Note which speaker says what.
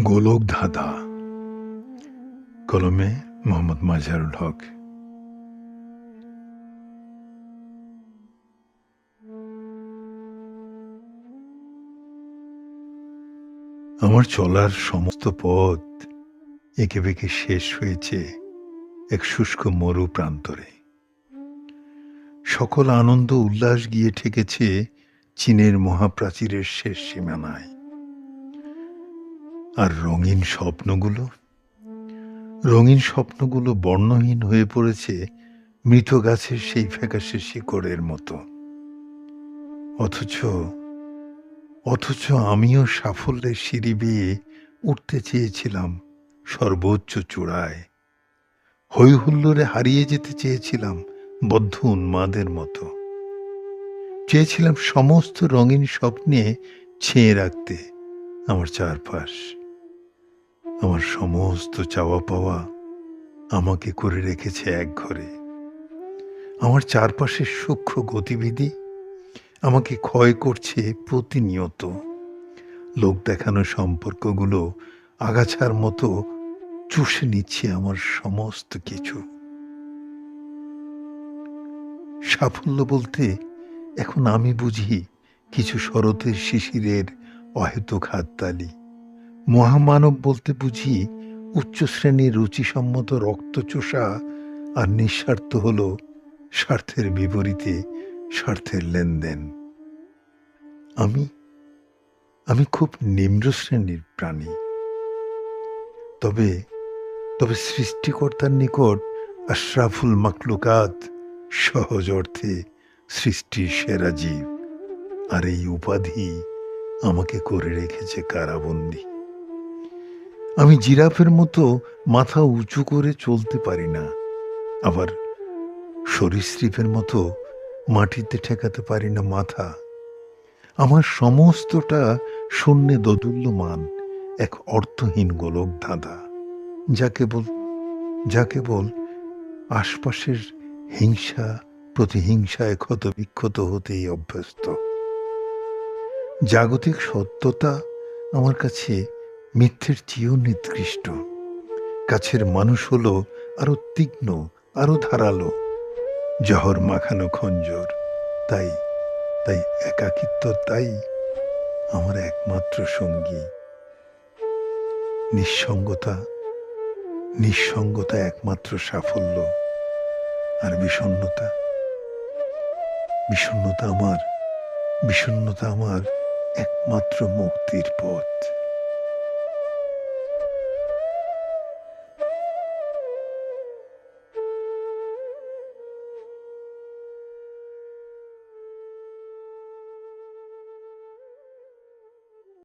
Speaker 1: গোলক ধাঁধা কলমে মোহাম্মদ মাজহারুল হক। আমার চলার সমস্ত পথ এঁকে বেঁকে শেষ হয়েছে এক শুষ্ক মরু প্রান্তরে। সকল আনন্দ উল্লাস গিয়ে ঠেকেছে চীনের মহাপ্রাচীরের শেষ সীমানায়। আর রঙিন স্বপ্নগুলো? রঙিন স্বপ্নগুলো বর্ণহীন হয়ে পড়েছে মৃত গাছের সেই ফ্যাকাশে শিকড়ের মতো। অথচ অথচ আমিও সাফল্যের সিঁড়ি বেয়ে উঠতে চেয়েছিলাম সর্বোচ্চ চূড়ায়। হৈ হুল্লোড়ে হারিয়ে যেতে চেয়েছিলাম বদ্ধ উন্মাদের মতো। চেয়েছিলাম সমস্ত রঙিন স্বপ্নে ছেঁয়ে রাখতে আমার চারপাশ। আমার সমস্ত চাওয়া পাওয়া আমাকে করে রেখেছে এক ঘরে। আমার চারপাশের সূক্ষ্ম গতিবিধি আমাকে ক্ষয় করছে প্রতিনিয়ত। লোক দেখানো সম্পর্কগুলো, আগাছার মতো চুষে নিচ্ছে আমার সমস্ত কিছু। সাফল্য বলতে এখন আমি বুঝি কিছু শরতের শিশিরের অহেতুক হাততালি। মহামানব বলতে বুঝি উচ্চ শ্রেণির রুচিসম্মত রক্তচোষা আর নিঃস্বার্থ হল স্বার্থের বিপরীতে স্বার্থের লেনদেন। আমি আমি খুব নিম্ন শ্রেণির প্রাণী। তবে তবে সৃষ্টিকর্তার নিকট আশরাফুল মাকলুকাত সহজ অর্থে সৃষ্টির সেরা জীব। আর এই উপাধি আমাকে করে রেখেছে কারাবন্দী। আমি জিরাফের মতো মাথা উঁচু করে চলতে পারি না। আবার সরীসৃপের মতো মাটিতে ঠেকাতে পারি না মাথা। আমার সমস্তটা শূন্যে দোদুল্যমান, এক অর্থহীন গোলক ধাঁধা। যা কেবল যা কেবল আশপাশের হিংসা প্রতিহিংসায় ক্ষত বিক্ষত হতেই অভ্যস্ত। জাগতিক সত্যতা আমার কাছে মিথ্যের চেয়েও নিকৃষ্ট। কাছের মানুষ হলো আরও তীক্ষ্ণ, আরও ধারালো। জহর মাখানো খঞ্জর, তাই তাই একাকিত্ব, তাই আমার একমাত্র সঙ্গী। নিঃসঙ্গতা নিঃসঙ্গতা একমাত্র সাফল্য আর বিষণ্ণতা। বিষণ্ণতা আমার বিষণ্ণতা আমার একমাত্র মুক্তির পথ।